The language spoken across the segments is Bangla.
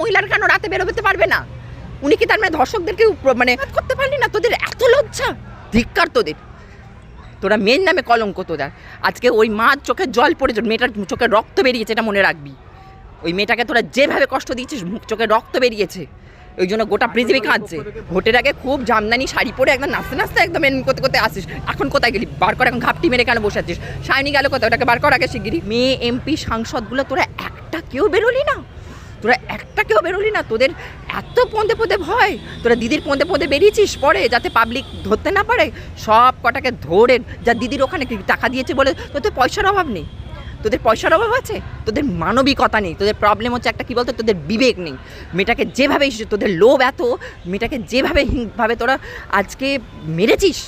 মহিলার কেন রাতে বেরোতে পারবে না? উনি কি তার মানে ধর্ষকদেরকে মানে করতে পারলি না? তোদের এত লজ্জা। ধিক্কার তোদের। তোরা মেয়ের নামে কলঙ্ক তোদের। আজকে ওই মার চোখে জল পড়েছে মেয়েটার চোখে রক্ত বেরিয়েছে, এটা মনে রাখবি। ওই মেয়েটাকে তোরা যেভাবে কষ্ট দিয়েছিস মুখ চোখে রক্ত বেরিয়েছে। ওই জন্য গোটা পৃথিবী কাঁদছে। ভোটের আগে খুব জামদানি শাড়ি পরে একদম নাচতে নাচতে একদম এমনি করতে করতে আসিস। এখন কোথায় গেলি? বার কর, এখন ঘাপটি মেরে কেন বসে আছিস? সায়নি গেল কোথায়? ওটাকে বার কর, আগে শিগগিরি মেয়ে, এমপি, সাংসদগুলো, তোরা একটা কেউ বেরোলি না? তোরা একটা কেউ বেরোলি না, তোদের এত পন্দে পদে ভয়। তোরা দিদির পন্দে পদে বেরিয়েছিস পরে, যাতে পাবলিক ধরতে না পারে, সব কটাকে ধরে যা দিদির ওখানে টাকা দিয়েছে বলে তোদের পয়সার অভাব নেই। তোদের পয়সার অভাব আছে? তোদের মানবিকতা নেই। তোদের প্রবলেম হচ্ছে একটা কি বলতো, তোদের বিবেক নেই। মেয়েটাকে যেভাবে তোদের লোভ এত, মেয়েটাকে যেভাবে হিংভাবে তোরা আজকে মেরেছিস,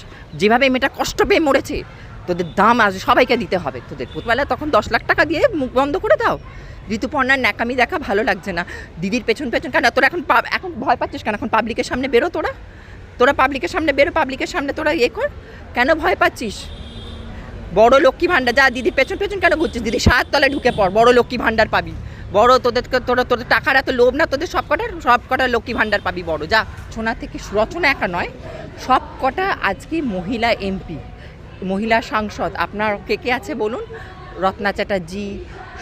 যেভাবে মেয়েটা কষ্ট পেয়ে মরেছে, তোদের দাম আজ সবাইকে দিতে হবে। তোদের প্রতিবেলা তখন দশ লাখ টাকা দিয়ে মুখ বন্ধ করে দাও। ঋতুপর্ণার ন্যাকামি দেখা ভালো লাগছে না। দিদির পেছন পেছন কেন? তোরা এখন এখন ভয় পাচ্ছিস কেন? এখন পাবলিকের সামনে বেরো তোরা। তোরা পাবলিকের সামনে বেরো, পাবলিকের সামনে তোরা ইয়ে কর। কেন ভয় পাচ্ছিস? বড় লক্ষ্মী ভাণ্ডার, যা দিদির পেছন পেছন কেন ঘুরছিস? দিদি সাত তলায় ঢুকে পড়, বড় লক্ষ্মী ভাণ্ডার পাবি। বড় তোদের তোরা তোদের টাকার এত লোভ না, তোদের সব কটার সব কটা লক্ষ্মী ভাণ্ডার পাবি বড়। যা সোনা থেকে রচনা একা নয়, সব কটা আজকে মহিলা এমপি, মহিলা সাংসদ। আপনার কে কে আছে বলুন? রত্না চ্যাটার্জি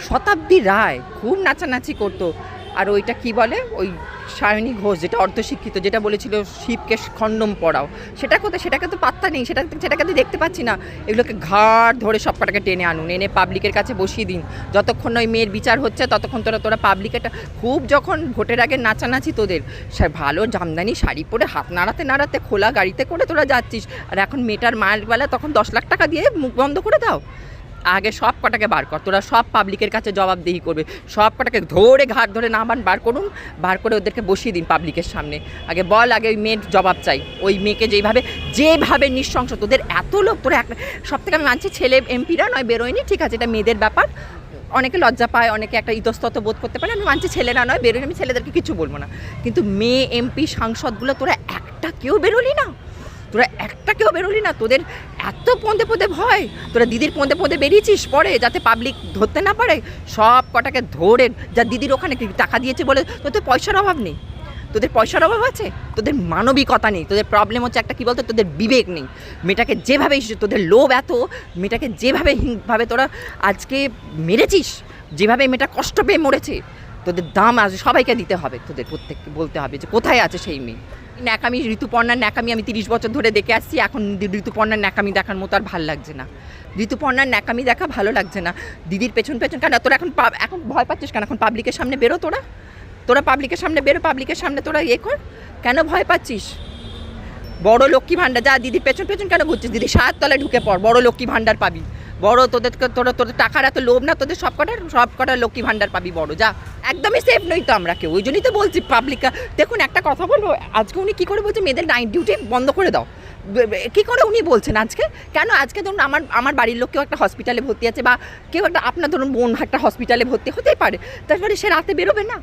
শতাব্দী রায় খুব নাচানাচি করতো। আর ওইটা কি বলে? ওই সায়নী ঘোষ, যেটা অর্ধশিক্ষিত, যেটা বলেছিল শিবকে খণ্ডম পড়াও। সেটা কোথায়? সেটাকে তো পাত্তা নেই। সেটা, সেটাকে তো দেখতে পাচ্ছি না। এগুলোকে ঘাড় ধরে সব কটাকে টেনে আনুন। এনে পাবলিকের কাছে বসিয়ে দিন। যতক্ষণ ওই মেয়ের বিচার হচ্ছে, ততক্ষণ তোরা তোরা পাবলিকেটা খুব যখন ভোটের আগে নাচানাচি তোদের, সে ভালো জামদানি শাড়ি পরে হাত নাড়াতে নাড়াতে, খোলা গাড়িতে করে তোরা যাচ্ছিস। আর এখন মেয়েটার মায়ের বেলা তখন দশ লাখ টাকা দিয়ে মুখ বন্ধ করে দাও। আগে সব কটাকে বার কর। তোরা সব পাবলিকের কাছে জবাবদিহি করবে। সব কটাকে ধরে ঘাট ধরে নামান বার করুন, বার করে ওদেরকে বসিয়ে দিন পাবলিকের সামনে। আগে বল, আগে ওই মেয়ের জবাব চাই। ওই মেয়েকে যেইভাবে, যেভাবে নৃশংস, তোদের এত লোক, তোরা এক সব থেকে আমি মানছি ছেলে এমপিরা নয়, বেরোয়নি, ঠিক আছে, এটা মেয়েদের ব্যাপার। অনেকে লজ্জা পায়, অনেকে একটা ইতস্তত বোধ করতে পারে। আমি মানছি ছেলেরা নয় বেরোয় আমি ছেলেদেরকে কিছু বলব না। কিন্তু মেয়ে এমপি সাংসদগুলো, তোরা একটা কেউ বেরোলি না। তোরা একটা কেউ বেরোলি না, তোদের এত পন্দে পদে ভয়। তোরা দিদির পন্দে পদে বেরিয়েছিস পরে, যাতে পাবলিক ধরতে না পারে, সব কটাকে ধরে যা দিদির ওখানে টাকা দিয়েছে বলে তোদের পয়সার অভাব নেই। তোদের পয়সার অভাব আছে? তোদের মানবিকতা নেই। তোদের প্রবলেম হচ্ছে একটা কী বলতো, তোদের বিবেক নেই। মেয়েটাকে যেভাবে তোদের লোভ এত, মেয়েটাকে যেভাবে হিংভাবে তোরা আজকে মেরেছিস, যেভাবে মেয়েটা কষ্ট পেয়ে মরেছে, তোদের দাম আজ সবাইকে দিতে হবে, তোদের প্রত্যেককে বলতে হবে যে কোথায় আছে সেই মেয়ে। ন্যাকামি, ঋতুপর্ণার ন্যাকামি আমি তিরিশ বছর ধরে দেখে আসছি। এখন ঋতুপর্ণার ন্যাকামি দেখার মতো আর ভালো লাগছে না। ঋতুপর্ণার ন্যাকামি দেখা ভালো লাগছে না। দিদির পেছন পেছন, কেন? তোরা এখন এখন ভয় পাচ্ছিস কেন? এখন পাবলিকের সামনে বেরো তোরা। তোরা পাবলিকের সামনে বেরো পাবলিকের সামনে তোরা ইয়ে কর। কেন ভয় পাচ্ছিস? বড় লক্ষ্মী ভাণ্ডার, যা দিদির পেছন পেছন কেন ঘুরছিস? দিদি সাত তলায় ঢুকে পড়, বড় লক্ষ্মী ভাণ্ডার পাবি। বড় তোদের তোরা তোদের টাকার এত লোভ না, তোদের সব কটার সব কটার লক্ষ্মী ভাণ্ডার পাবি বড়, যা। একদমই সেফ নই তো আমরা কেউ, ওই জন্যই তো বলছি পাবলিক দেখুন, একটা কথা বলব, আজকে উনি কী করে বলছে, মেয়েদের নাইট ডিউটি বন্ধ করে দাও। কী করে উনি বলছেন আজকে? কেন আজকে ধরুন আমার আমার বাড়ির লোক কেউ একটা হসপিটালে ভর্তি আছে, বা কেউ একটা আপনার ধরুন বোন একটা হসপিটালে ভর্তি, হতেই পারে। তারপরে সে রাতে বেরোবে না।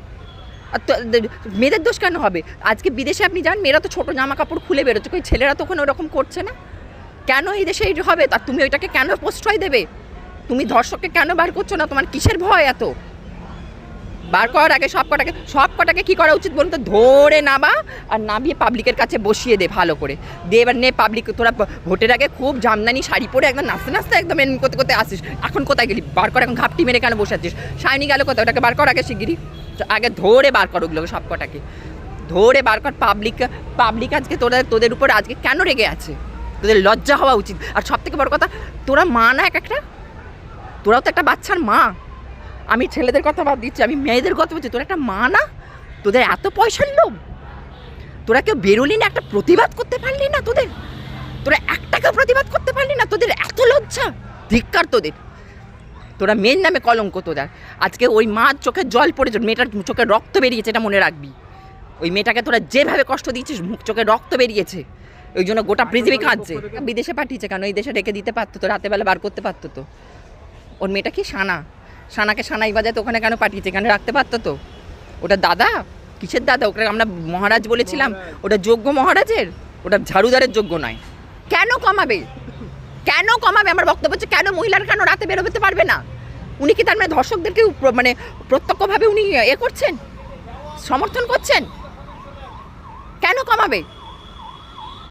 মেয়েদের দোষ কেন হবে? আজকে বিদেশে আপনি যান, মেয়েরা তো ছোটো জামা কাপড় খুলে বেরোচ্ছে, কই ছেলেরা তো ওখানে ওরকম করছে না। কেন এই দেশে এই হবে? আর তুমি ওইটাকে কেন প্রশ্রয় দেবে? তুমি ধর্ষককে কেন বার করছ না? তোমার কিসের ভয় এত? বার করার আগে সব কটাকে সব কটাকে কী করা উচিত বলুন তো? ধরে নাবা আর নামিয়ে পাবলিকের কাছে বসিয়ে দে ভালো করে। দে এবার নে পাবলিক তোরা ভোটের আগে খুব জামদানি শাড়ি পরে একদম নাচতে নাচতে একদম এমনি করতে করতে আসিস। এখন কোথায় গেলি? বার কর, এখন ঘাপটি মেরে কেন বসে আছিস? সায়নি গেল কোথায়? ওটাকে বার কর আগে শিগগিরি আগে ধরে বার কর ওগুলো সব কটাকে। ধরে বার কর পাবলিক পাবলিক আজকে তোরা, তোদের উপর আজকে কেন রেগে আছে? তোদের লজ্জা হওয়া উচিত। আর সব থেকে বড় কথা, তোরা মা না এক একটা? তোরাও তো একটা বাচ্চার মা। আমি ছেলেদের কথা বাদ দিচ্ছি, আমি মেয়েদের কথা বলছি, তোরা একটা মা না? তোদের এত পয়সার লোভ। তোরা কেউ বেরোলি না, একটা প্রতিবাদ করতে পারলি না তোদের? তোরা একটাকেও প্রতিবাদ করতে পারলি না, তোদের এত লজ্জা? ধিক্কার তোদের। তোরা মেয়ের নামে কলঙ্ক তোদের। আজকে ওই মার চোখে জল পড়েছে, মেয়েটার চোখে রক্ত বেরিয়েছে, এটা মনে রাখবি। ওই মেয়েটাকে তোরা যেভাবে কষ্ট দিয়েছিস মুখ চোখে রক্ত বেরিয়েছে। ওই জন্য গোটা পৃথিবী কাঁদছে। বিদেশে পাঠিয়েছে কেন? এই দেশে ডেকে দিতে পারতো তো রাতেবেলা বার করতে পারতো তো। ওর মেয়েটা কি? সানা সানাকে সানাই বাজাতে ওখানে কেন পাঠিয়েছে? কেন রাখতে পারতো তো? ওটা দাদা? কিসের দাদা? ওকে আমরা মহারাজ বলেছিলাম। ওটা যোগ্য মহারাজের? ওটা ঝাড়ুদারের যোগ্য নয়। কেন কমাবে? কেন কমাবে? আমার বক্তব্য হচ্ছে কেন মহিলার কেন রাতে বেরোতে পারবে না? উনি কি তার মানে ধর্ষকদেরকে মানে প্রত্যক্ষভাবে উনি এ করছেন? সমর্থন করছেন? কেন কমাবে?